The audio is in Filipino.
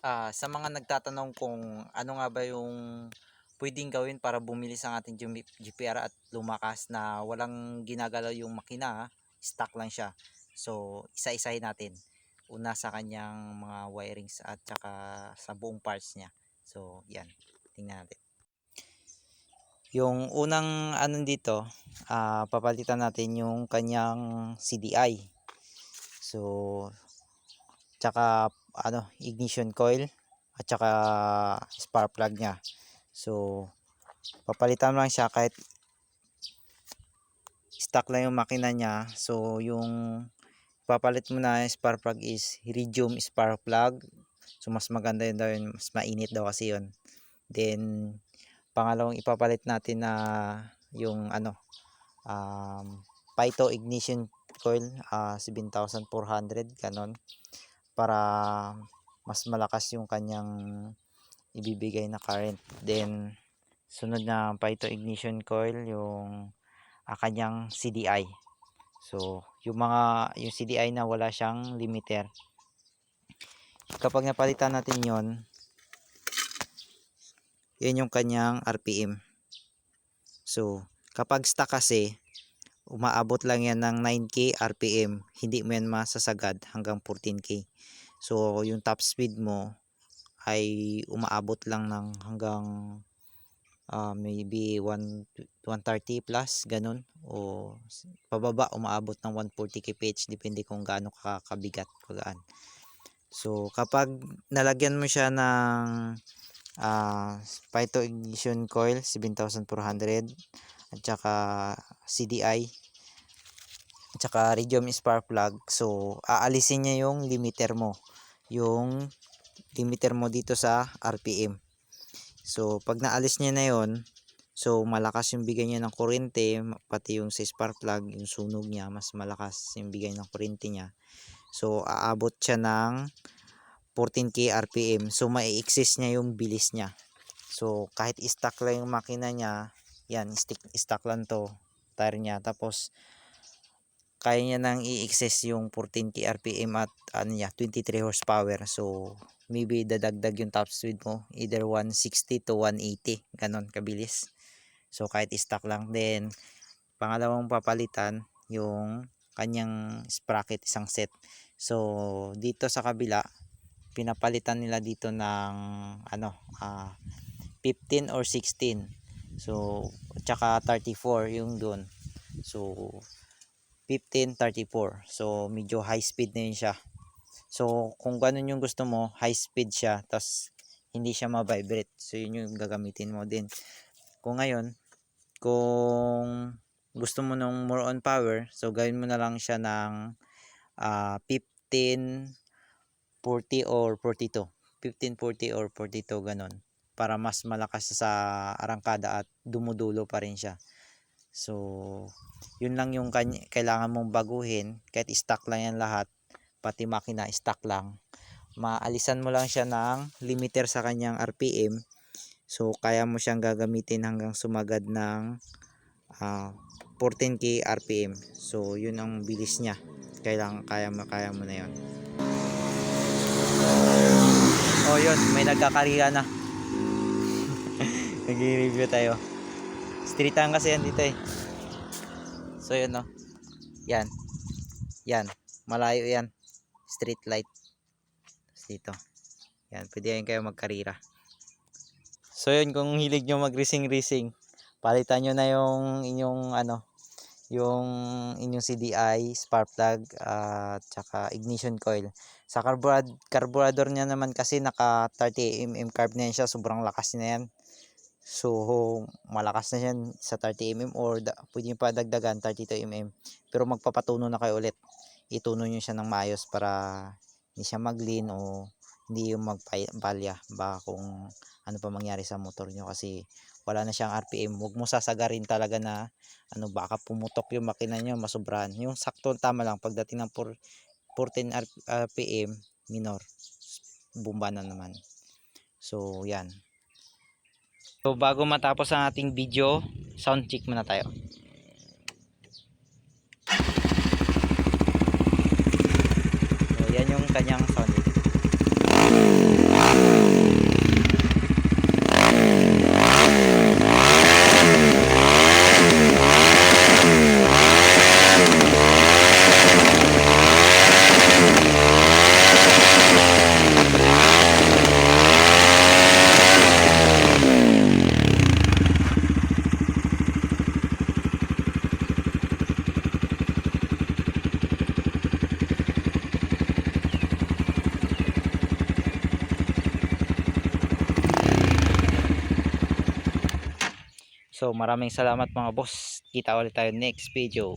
Ah, sa mga nagtatanong kung ano nga ba yung pwedeng gawin para bumilis ang ating GPR at lumakas na walang ginagalaw yung makina, stock lang siya. So, isa-isahin natin. Una sa kanyang mga wirings at saka sa buong parts niya. So, yan. Tingnan natin. Yung unang ano dito, ah, papalitan natin yung kanyang CDI. So, tsaka ano, ignition coil at saka spark plug niya. So, papalitan lang siya kahit stock lang yung makina niya. So, yung papalit mo na yung spark plug is iridium spark plug. So, mas maganda yun daw yun. Mas mainit daw kasi yun. Then, pangalawang ipapalit natin na yung ano, um, Pyto ignition coil, ah 7,400, ganon para mas malakas yung kanyang ibibigay na current. Then, sunod na pa ito ignition coil, yung ah, kanyang CDI. So, yung mga, yung CDI na wala siyang limiter. Kapag napalitan natin yon yan yung kanyang RPM. So, kapag stock kasi, umaabot lang yan ng 9K RPM. Hindi mo yan masasagad hanggang 14K. So, yung top speed mo ay umaabot lang ng hanggang ah, maybe 1, 130 plus, ganun. O pababa, umaabot ng 140 kph. Depende kung gaano kakabigat, kagaan. So, kapag nalagyan mo siya ng ah Pyto ignition coil 7400 at saka CDI at saka radium spark plug. So aalisin niya yung limiter mo. Yung limiter mo dito sa RPM so pag naalis niya na yon so malakas yung bigay niya ng kuryente pati yung sa spark plug yung sunog niya mas malakas yung bigay ng kuryente niya. So aabot siya ng 14k RPM so mai-excess niya yung bilis niya. So kahit stock lang yung makina niya yan stick stock lang to tire niya tapos kaya niya nang i-excess yung 14k RPM at ano niya 23 horsepower. So maybe dadagdag yung top speed mo either 160 to 180 ganon kabilis. So kahit stock lang. Then pangalawang papalitan yung kanyang sprocket isang set. So dito sa kabila pinapalitan nila dito ng ano ah 15 or 16 so tsaka 34 yung doon so 15, 34. So, medyo high speed na yun siya. So, kung ganun yung gusto mo, high speed siya, tas hindi siya ma-vibrate. So, yun yung gagamitin mo din. Kung ngayon, kung gusto mo ng more on power, so gawin mo na lang siya ng ah 15, 40 or 42. 15, 40 or 42, ganun. Para mas malakas sa arangkada at dumudulo pa rin siya. So, yun lang yung kailangan mong baguhin. Kahit stock lang yan lahat pati makina stock lang. Maalisan mo lang siya ng limiter sa kanyang RPM so kaya mo siyang gagamitin hanggang sumagad ng ah, 14k RPM so yun ang bilis niya. Kailangan kaya mo kaya mo na yun. Oh yun. May nagkakariya na nag-review tayo streetan kasi yan dito eh So yun no. Yan. Yan. Malayo yan. Street light. Tapos dito. Yan. Pwede yan kayo magkarira. So yun kung hilig nyo mag racing racing. Palitan nyo na yung inyong ano. Yung inyong CDI, spark plug, at saka ignition coil. Sa carburad carburetor niya naman kasi naka 30 mm carb na yan siya. Sobrang lakas na yan. So, malakas na yan sa 30mm or da, pwede nyo pa dagdagan 32mm. Pero magpapatuno na kayo ulit. Ituno nyo siya ng maayos para hindi siya mag-lean o hindi yung magpalya. Baka kung ano pa mangyari sa motor nyo kasi wala na siyang RPM. Huwag mo sasagarin talaga na ano baka pumutok yung makina nyo, masubrahan. Yung sakto tama lang pagdating ng 4, 14 R- RPM minor. Bumba na naman. So, yan. So bago matapos ang ating video, sound check muna tayo. So yan yung kanyang sound check. So maraming salamat mga boss. Kita ulit tayo next video.